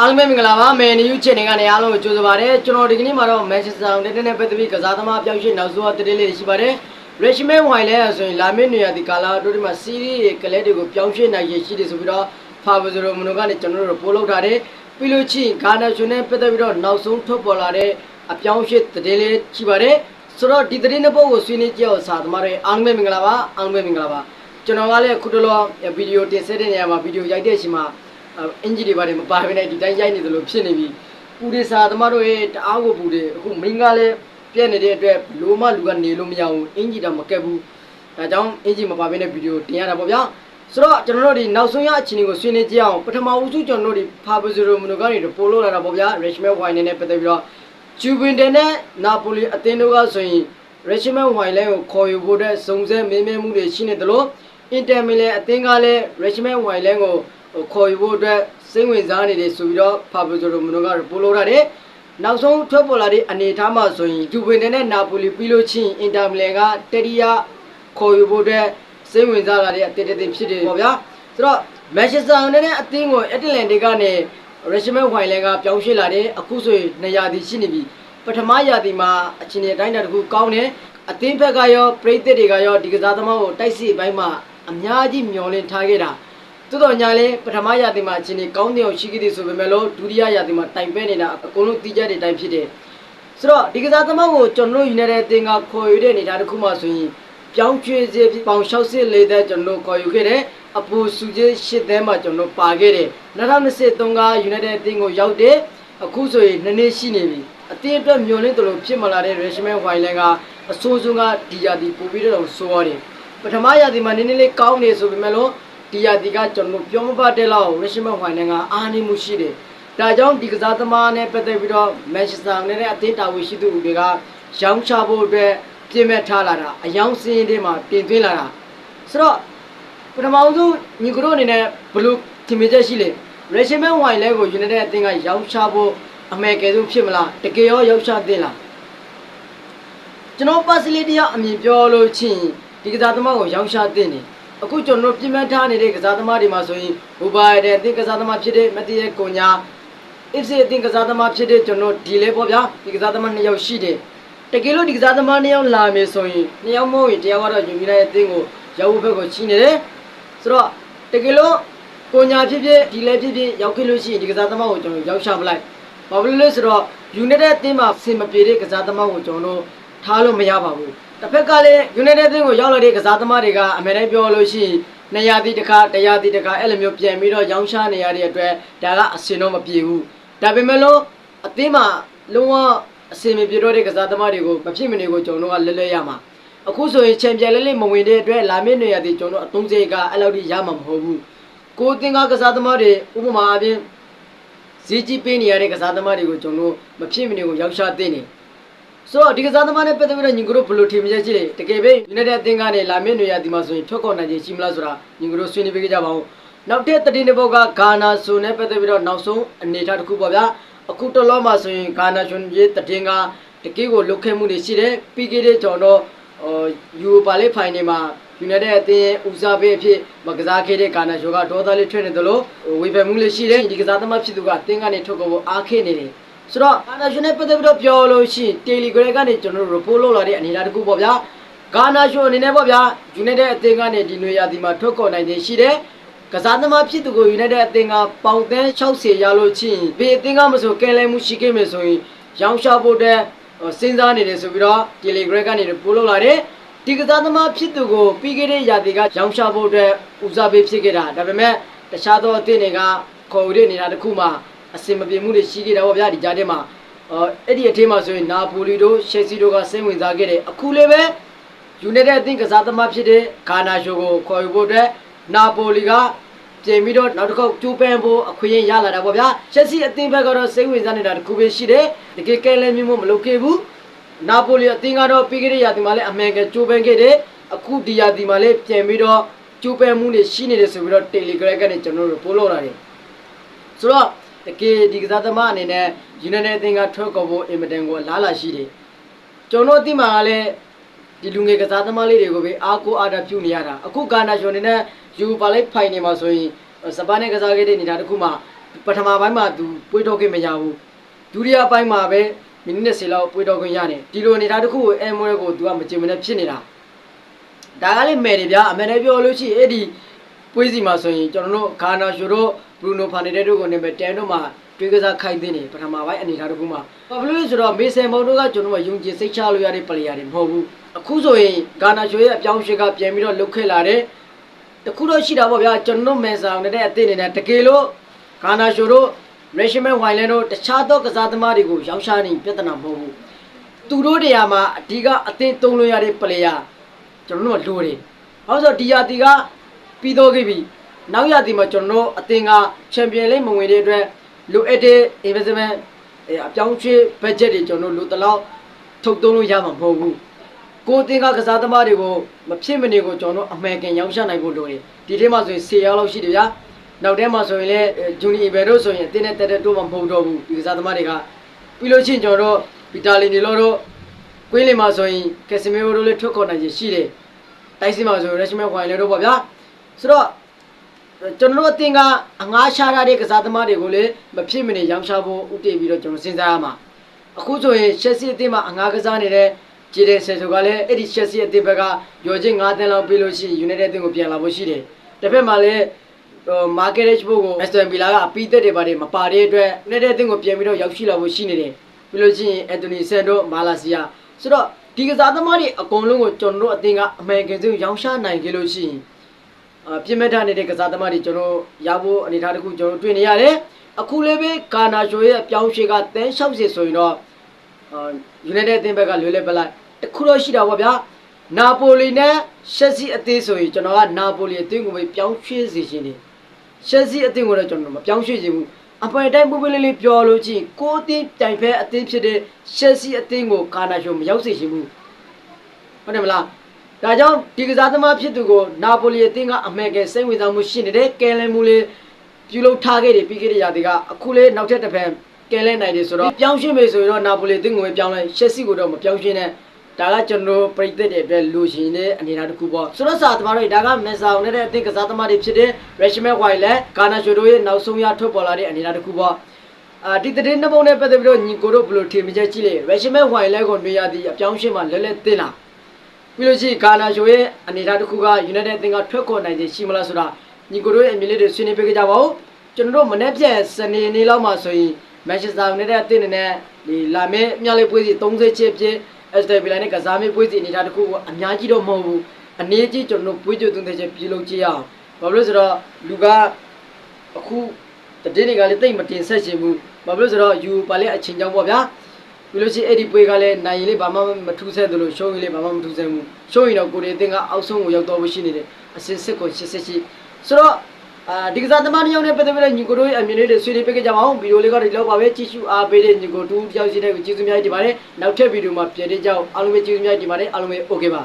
အားလုံးပဲမင်္ဂလာပါမယ်နယူးချန်နယ်ကနေအားလုံးကိုကြိုဆိုပါရစေကျွန်တော်ဒီကနေ့မှာတော့မန်ချက်စတာယူနိုက်တက်နဲ့ပတ်သက်ပြီးကစားသမားပြောင်းရွှေ့နောက်ဆုံးသတင်းလေးတွေရှိပါတယ်ရရှမဲဝိုင်လဲဆိုရင်လာမည့်နေရာဒီကာလာတို့ဒီမှာစီးရီးရဲ့ကလေးတွေကိုပြောင်းရွှေ့နိုင်ရရှိတယ်ဆိုပြီးတော့ဖာဘဇရိုမနိုကနေကျွန်တော်တို့ပို့လောက်ထားတယ်ပြီးလို့ချင်းဂါနာရှင်နဲ့ပတ်သက်ပြီးတော့နောက်ဆုံးထုတ်ပေါ်လာတဲ့အပြောင်းရွှေ့သတင်းလေးရှိပါတယ်ဆိုတော့ဒီသတင်းတစ်ပုဒ်ကိုဆွေးနွေးကြအောင်စာသမားတွေအားလုံးပဲမင်္ဂလာပါအားလုံးပဲမင်္ဂလာပါကျွန်တော်ကလည်းခုတလောဗီဒီယိုတင်ဆက်တဲ့နေရာမှာဗီဒီယိုရိုက်တဲ့အချိန်မှာ အင်ဂျီတွေပါတယ်မပါဘဲနဲ့ဒီတိုင်းရိုက်နေသလိုဖြစ်နေပြီပူတွေစာသမားတို့ရဲ့တအားကိုပူတွေအခုမင်းကလည်းပြက်နေတဲ့အတွက်လိုမလူကနေလို့မရဘူးအင်ဂျီတော့မကက်ဘူးဒါကြောင့်အင်ဂျီမပါဘဲနဲ့ဗီဒီယိုတင်ရတာပေါ့ဗျာဆိုတော့ကျွန်တော်တို့ဒီနောက်ဆုံးရအခြေအနေကိုဆွေးနွေးကြအောင်ပထမဦးစုကျွန်တော်တို့ဒီဖာဘဇီရိုမနိုကနေပို့လို့လာတာပေါ့ဗျာရက်ရှမဲဝိုင်နဲ့ပတ်သက်ပြီးတော့ဂျူဗင်တန်နဲ့နာပိုလီအသင်းတို့ကဆိုရင်ရက်ရှမဲဝိုင်လဲကိုခေါ်ယူဖို့တဲ့စုံစဲမင်းမဲမှုတွေရှိနေတယ်လို့အင်တာမီလန်အသင်းကလည်းရက်ရှမဲဝိုင်လဲကို ခေါ်ယူဖို့အတွက်စိတ်ဝင်စားနေတယ်ဆိုပြီးတော့ဖာဘဂျိုရိုမနိုကပို့လို့ရတယ်နောက်ဆုံးထွက်ပေါ်လာတဲ့အနေအထားမှာဆိုရင်ဂျူဗင်နဲ့နာပိုလီပြီးလို့ချင်းအင်တာမီလန်ကတတိယခေါ်ယူဖို့အတွက်စိတ်ဝင်စားလာတဲ့အတေတတေဖြစ်တယ်ပေါ့ဗျာဆိုတော့မန်ချက်စတာယူနိုက်တက်အသင်းကိုအက်တလန်တီကနေရရှမန်ဝိုင်လန်ကပြောင်းရွှေ့လာတယ်အခုဆိုရင်2ရာသီရှိနေပြီပထမရာသီမှာအချင်းအတိုင်းတာတစ်ခုကောင်းတယ်အသင်းဘက်ကရောပရိသတ်တွေကရောဒီကစားသမားကိုတိုက်စစ်ဘိုင်းမှာအများကြီးမျှော်လင့်ထားခဲ့တာ တိုးတော်ညာလဲပထမရာသီမှာအချိန်ကြီးကောင်းတဲ့အောင်ရှိခဲ့သည်ဆိုပေမဲ့လို့ဒုတိယရာသီမှာတိုင်ပဲနေတာအကုန်လုံးတီးကြတဲ့တိုင်ဖြစ်တယ်ဆိုတော့ဒီကစားသမားကိုကျွန်တော်တို့ယူနေတဲ့တင်ကခေါ်ယူတဲ့အနေအထားတစ်ခုမှဆိုရင်ပြောင်းချွေစေပေါင်60လေးတဲ့ကျွန်တော်တို့ခေါ်ယူခဲ့တယ်အပူစုကြီးရှစ်သဲမှာကျွန်တော်ပါခဲ့တယ်2023ကယူနိုက်တက်အသင်းကိုရောက်တယ်အခုဆိုရင်နှစ်နှစ်ရှိနေပြီအသင်းအတွက်မျှော်လင့်တယ်လို့ဖြစ်မလာတဲ့ Rashman Wailand ကအဆိုးဆုံးကဒီရာသီပို့ပြီးတော့ဆိုရတယ်ပထမရာသီမှာနည်းနည်းလေးကောင်းနေဆိုပေမဲ့လို့ ဒီယာဒီကကျွန်တော်ပြောမပါတဲ့လောက်ရရှိမဟိုင်နေကအားနေမှုရှိတယ်။ဒါကြောင့်ဒီကစားသမားနဲ့ပတ်သက်ပြီးတော့မန်ချက်စတာနဲ့အသင်းတာဝန်ရှိသူတွေကရောင်းချဖို့အတွက်ပြင်မဲ့ထားလာတာအယောင်စင်းတွေမှာတင်သွင်းလာတာဆိုတော့ပထမဆုံးညီကတို့အနေနဲ့ဘလို့ထင်မြင်ချက်ရှိလေရရှိမဟိုင်လဲကိုယူနိုက်တက်အသင်းကရောင်းချဖို့အမေကယ်ဆုံးဖြစ်မလားတကယ်ရောရောင်းချသင့်လားကျွန်တော်ပါစလီတရအမြင်ပြောလို့ချင်းဒီကစားသမားကိုရောင်းချသင့်တယ် အခုကျွန်တော်တို့ပြင်ပန်းထားနေတဲ့ကစားသမားတွေမှာဆိုရင်ဘူဘာရတဲ့အသင်းကစားသမားဖြစ်တဲ့မတီးရဲ့ကိုညာအစ်စီအသင်းကစားသမားဖြစ်တဲ့ကျွန်တော်ဒီလေပေါ့ဗျာဒီကစားသမားနှစ်ယောက်ရှိတယ်တကယ်လို့ဒီကစားသမားနှစ်ယောက်လာမယ်ဆိုရင်နှစ်ယောက်မဟုတ်ရင်တရားကတော့ယူမီလိုက်တဲ့အသင်းကိုရောက်ဖို့ဘက်ကိုချိနေတယ်ဆိုတော့တကယ်လို့ကိုညာဖြစ်ဖြစ်ဒီလေဖြစ်ဖြစ်ရောက်ခဲ့လို့ရှိရင်ဒီကစားသမားကိုကျွန်တော်ရောက်ချပလိုက်ဘာဖြစ်လို့လဲဆိုတော့ယူနိုက်တက်အသင်းမှာစင်မပြေတဲ့ကစားသမားကိုကျွန်တော်တို့ထားလို့မရပါဘူး တစ်ဖက်ကလည်း United အသင်းကိုရောက်လာတဲ့ကစားသမားတွေကအမယ်တိုင်းပြောလို့ရှိရင်နှစ်ရာသီတစ်ခါတစ်ရာသီတစ်ခါအဲ့လိုမျိုးပြန်ပြီးတော့ရောင်းချနေရတဲ့အတွက်ဒါကအစင်တော့မပြေဘူးဒါပေမဲ့လို့အသင်းမှာလုံးဝအစင်မပြေတော့တဲ့ကစားသမားတွေကိုမဖြစ်မနေကိုကျွန်တော်တို့ကလဲလဲရမှာအခုဆိုရင်ချန်ပီယံလိလိမဝင်တဲ့အတွက်လာမည့်နေရာသီကျွန်တော်တို့အသုံးစရိတ်ကအဲ့လောက်ထိရမှာမဟုတ်ဘူးကိုယ်တင်ကကစားသမားတွေဥပမာအပြင်ဈေးကြီးပေးနေရတဲ့ကစားသမားတွေကိုကျွန်တော်တို့မဖြစ်မနေကိုရောက်ချသင့်တယ် ဆိုတော့ဒီကစားသမားနဲ့ပတ်သက်ပြီးတော့ညီကတို့ဘယ်လိုထင်မြင်ချက်ရှိလဲတကယ်ပဲ United အသင်းကနေလာမယ့်နေရာဒီမှာဆိုရင်ထွက်ခေါ်နိုင်ခြင်းရှိမလားဆိုတာညီကတို့ဆွေးနွေးပေးကြပါဦးနောက်တဲ့တတိနေဘောကဂါနာဆိုနဲ့ပတ်သက်ပြီးတော့နောက်ဆုံးအနေအထားတစ်ခုပေါ့ဗျာအခုတလောမှာဆိုရင်ဂါနာရှင်ရဲ့တတင်ကတကယ်ကိုလုတ်ခဲမှုတွေရှိတယ်ပြီးခဲ့တဲ့ကျွန်တော်ဟိုယူပါလေးဖိုင်နေမှာ United အသင်းရဲ့ဦးစားပေးအဖြစ်မကစားခဲ့တဲ့ဂါနာရှင်ကဒေါသလေးထွက်နေတယ်လို့ဝေဖန်မှုလေးရှိတယ်ဒီကစားသမားဖြစ်သူကအသင်းကနေထွက်ကိုအားခဲနေတယ် ဆိုတော့အာနာရှင်နဲ့ပတ်သက်ပြီးတော့ပြောလို့ရှိရင် Telegram ကနေကျွန်တော်တို့ report လုပ်လာတဲ့အနေအထားတစ်ခုပေါ့ဗျာဂါနာရှင်အနေနဲ့ပေါ့ဗျာ United အသင်းကနေဒီနွေရာသီမှာထွက်ခေါ်နိုင်ခြင်းရှိတယ်ကစားသမားဖြစ်သူကို United အသင်းကပေါင်သန်း60ရလို့ချင်းဘေးအသင်းကမဆိုကဲလဲမှုရှိခဲ့မယ်ဆိုရင်ရောင်းချဖို့တဲ့စဉ်းစားနေတယ်ဆိုပြီးတော့ Telegram ကနေ report လုပ်လာတယ်ဒီကစားသမားဖြစ်သူကိုပြီးခဲ့တဲ့ရာသီကရောင်းချဖို့အတွက်ဦးစားပေးဖြစ်ခဲ့တာဒါပေမဲ့တခြားသောအသင်းတွေကခေါ်ယူတဲ့နေတာတစ်ခုမှ အစင်မပြေမှုတွေရှိခဲ့တာပေါ့ဗျာဒီကြားထဲမှာအော်အဲ့ဒီအထင်းမှာဆိုရင်နာပိုလီတို့ရှယ်ဆီတို့ကစိတ်ဝင်စားခဲ့တယ်အခုလည်းပဲယူနိုက်တက်အသင်းကစားသမားဖြစ်တဲ့ဂါနာရှိုကိုခေါ်ယူဖို့အတွက်နာပိုလီကပြင်ပြီးတော့နောက်တစ်ခေါက်ကျိုးပန်းဖို့အခွင့်အရေးရလာတာပေါ့ဗျာရှက်ဆီအသင်းဘက်ကတော့စိတ်ဝင်စားနေတာတစ်ခုပဲရှိတယ်တကယ်ကဲလဲမျိုးမလုပ်ခဲ့ဘူးနာပိုလီအသင်းကတော့ပြီးခဲ့တဲ့ရာသီမှာလည်းအမှန်ကကျိုးပန်းခဲ့တယ်အခုဒီရာသီမှာလည်းပြင်ပြီးတော့ကျိုးပန်းမှုတွေရှိနေတယ်ဆိုပြီးတော့ Telegram ကနေကျွန်တော်တို့ပို့လို့လာတယ်ဆိုတော့ တကယ်ဒီကစားသမားအနေနဲ့ United အသင်းကထွက်ကော်ဖို့အင်မတန်ကိုလားလာရှိတယ်ကျွန်တော်အသိမှာကလည်းဒီလူငယ်ကစားသမားလေးတွေကိုပဲအားကိုးအားတာပြုနေရတာအခုကာနာရှင်အနေနဲ့ယူပါလိုက်ဖိုင်နေမှာဆိုရင်စပားနဲ့ကစားခဲ့တဲ့နေတာတစ်ခုမှပထမပိုင်းမှာသူပွေးတော့ခွင့်မရဘူးဒုတိယပိုင်းမှာပဲမိနစ်20လောက်ပွေးတော့ခွင့်ရတယ်ဒီလိုအနေထားတစ်ခုကိုအဲမွဲကိုသူကမကြင်မနဲ့ဖြစ်နေတာဒါကလည်းမယ်တယ်ဗျာအမှန်တည်းပြောလို့ရှိရင်အဲ့ဒီပွေးစီမှာဆိုရင်ကျွန်တော်တို့ဂါနာရှိုတို့ ဘရူနိုဖာနေတဲ့တို့ကိုနေမဲ့တန်တို့မှာတွေးကစားခိုင်းတဲ့နေပထမပိုင်းအနေထားတစ်ခုမှာဘာဖြစ်လို့လဲဆိုတော့မေဆန်မော်တို့ကကျွန်တော်တို့ယုံကြည်စိတ်ချလို့ရတဲ့ပလေယာတွေမဟုတ်ဘူးအခုဆိုရင်ဂါနာရှိုရဲ့အပြောင်းအရွှေ့ကပြန်ပြီးတော့လုတ်ခဲ့လာတဲ့တခုတော့ရှိတာပေါ့ဗျာကျွန်တော်မဲဆောင်နေတဲ့အသင်းနေနဲ့တကယ်လို့ဂါနာရှိုတို့ရေရှမန်ဝိုင်လန်တို့တခြားသောကစားသမားတွေကိုရောင်းချနေပြဿနာမဟုတ်ဘူးသူတို့တရားမှာအဓိကအသင်းသုံးလို့ရတဲ့ပလေယာကျွန်တော်တို့လိုတယ်ဟောဆိုဒီယာတီကပြီးတော့ခဲ့ပြီ နောက်ယာတီမှာကျွန်တော်တို့အသင်းကချန်ပီယံလိမဝင်တဲ့အတွက်လိုအပ်တဲ့ investment အပြောင်းအရွှေ့ budget တွေကျွန်တော်တို့လိုတလောက်ထုတ်သုံးလို့ရမှာမဟုတ်ဘူးကိုယ်တင်ကကစားသမားတွေကိုမဖြစ်မနေကိုကျွန်တော်တို့အမှန်ကန်ရောင်းချနိုင်ဖို့လိုတယ်ဒီထဲမှာဆိုရင်10ရောက်လောက်ရှိတယ်ဗျာနောက်ထဲမှာဆိုရင်လည်းဂျူနီအီဘယ်တို့ဆိုရင်တင်းနဲ့တက်တက်တို့မှမဟုတ်တော့ဘူးဒီကစားသမားတွေကပြီးလို့ချင်းကျွန်တော်တို့ဗီတာလီနီလိုတို့ကွင်းလင်မှာဆိုရင်ကက်စမီယိုတို့လည်းထွက်ခေါ်နိုင်ရရှိတယ်တိုက်စီမှာဆိုရင်ရက်ရှမန်ခွိုင်လေတို့ပေါ့ဗျာဆိုတော့ ကျွန်တော်တို့အတင်ကအငားရှားရတဲ့ကစားသမားတွေကိုလည်းမဖြစ်မနေရောင်းချဖို့ဥတည်ပြီးတော့ကျွန်တော်စဉ်းစားရမှာအခုဆိုရင်ရှက်စီအသင်းမှာအငားကစားနေတဲ့ဂျီဒန်ဆယ်ဆိုကလည်းအဲ့ဒီရှက်စီအသင်းဘက်ကရော်ချင်း9တန်းလောက်ပေးလို့ရှိရင် United အသင်းကိုပြန်လာဖို့ရှိတယ်။တစ်ဖက်မှာလည်းဟို market ဘုတ်ကို Aston Villa ကအပီးသက်တွေပါတယ်မပါတဲ့အတွက် United အသင်းကိုပြန်ပြီးတော့ရောက်ရှိလာဖို့ရှိနေတယ်။ပြီးလို့ရှိရင် Anthony Sando Malaysia ဆိုတော့ဒီကစားသမားတွေအကုန်လုံးကိုကျွန်တော်တို့အသင်းကအမှန်ကန်ဆုံးရောင်းချနိုင်ကြလို့ရှိရင်အာ ပြင်မဲ့ထားနေတဲ့ကစားသမားတွေကျွန်တော်ရဖို့အနေထားတစ်ခုကျွန်တော်တွေ့နေရတယ်အခုလည်းပဲကာနာရှိုရဲ့အပြောင်းအရွှေ့ကတန်း60ဆိုရင်တော့အာယူနိုက်တက်အသင်းဘက်ကလွယ်လွယ်ပလိုက်တခုတော့ရှိတာပေါ့ဗျာနာပိုလီနဲ့ရှက်စီအသင်းဆိုရင်ကျွန်တော်ကနာပိုလီအသင်းကိုပဲပြောင်းရွှေ့စီခြင်းနေရှက်စီအသင်းကိုတော့ကျွန်တော်မပြောင်းရွှေ့ခြင်းဘူးအပေါ်တိုင်းပူပူလေးလေးပြောလို့ချင်းကိုအသင်းတိုင်ဖဲအသင်းဖြစ်တဲ့ရှက်စီအသင်းကိုကာနာရှိုမရောက်စေခြင်းဘူးဟုတ်တယ်မလား ဒါကြောင့်ဒီကစားသမားဖြစ်သူကိုနာပိုလီအသင်းကအမှန်ကယ်စိတ်ဝင်စားမှုရှိနေတဲ့ကယ်လန်မူလေးပြုလုပ်ထားခဲ့တယ်ပြီးခဲ့တဲ့ရာသီကအခုလေးနောက်ထပ်တစ်ဖန်ကယ်လဲနိုင်တယ်ဆိုတော့ပြောင်းရှင်းမယ်ဆိုရင်တော့နာပိုလီအသင်းကိုပဲပြောင်းလိုက်ရှက်စီကိုတော့မပြောင်းရှင်းနဲ့ဒါကကျွန်တော်ပြိသက်တဲ့အတွက်လူရှင်တဲ့အနေအထားတစ်ခုပေါ့ဆိုတော့စာသမားတွေဒါကမက်ဆာအောင်တဲ့အသင်းကစားသမားတွေဖြစ်တဲ့ Rashmel White ကာနာရှိုတို့ရဲ့နောက်ဆုံးရထွက်ပေါ်လာတဲ့အနေအထားတစ်ခုပေါ့အာဒီတဲ့နှစ်ပုံနဲ့ပတ်သက်ပြီးတော့ညီကိုတို့ဘယ်လိုထင်မြင်ချက်ကြည့်လဲရရှမက်ဝိုင်လဲကိုနေရသည်အပြောင်းရှင်းမှာလဲလဲတင်လာ ပြီးလို့ရှိရင်ဂါနာရှိုရဲ့အနေအထားတစ်ခုက United အသင်းကထွက်ခေါ်နိုင်ခြင်းရှိမလားဆိုတာညီကိုတို့ရဲ့အမြင်လေးတွေဆွေးနွေးပေးကြပါဦးကျွန်တော်တို့မနေ့ပြန်စနေနေ့လောက်မှာဆိုရင် Manchester United အသင်းနဲ့ဒီလာမယ့်အများလေးပွဲစီ30ချစ်ပြည့် Aston Villa နဲ့ကစားမယ့်ပွဲစီအနေအထားတစ်ခုကိုအများကြီးတော့မဟုတ်ဘူးအနေကြီးကျွန်တော်တို့ပွဲကြိုသုံးတဲ့ချက်ပြုလုပ်ကြည့်ရအောင်ဘာလို့လဲဆိုတော့လူကအခုတတိတွေကလည်းတိတ်မတင်ဆက်ရှင်ဘူးဘာဖြစ်လို့ဆိုတော့ယူပါလေအချင်းကြောင့်ပေါ့ဗျာ ပြီးလို့ရှိရင်အဲ့ဒီပွဲကလည်းနိုင်ရင်လည်းဘာမှမထူးဆဲသလိုရှုံးရင်လည်းဘာမှမထူးဆဲဘူးရှုံးရင်တော့ကိုရီအသင်းကအောက်ဆုံးကိုရောက်တော့ရှိနေတယ်အစင်စစ်ကို88ဆိုတော့အာဒီကစားသမားတစ်ယောက်နဲ့ပတ်သက်ပြီးတော့ညီကိုတို့ရဲ့အမြင်လေးတွေဆွေးနွေးပေးကြပါအောင်ဗီဒီယိုလေးကဒီလောက်ပါပဲကြည့်ရှုအားပေးတဲ့ညီကိုတို့တယောက်စီတဲ့ကိုကျေးဇူးများတင်ပါတယ်နောက်ထပ်ဗီဒီယိုမှာပြန်တဲ့ကြောင်းအားလုံးပဲကျေးဇူးများတင်ပါတယ်အားလုံးပဲ okay ပါ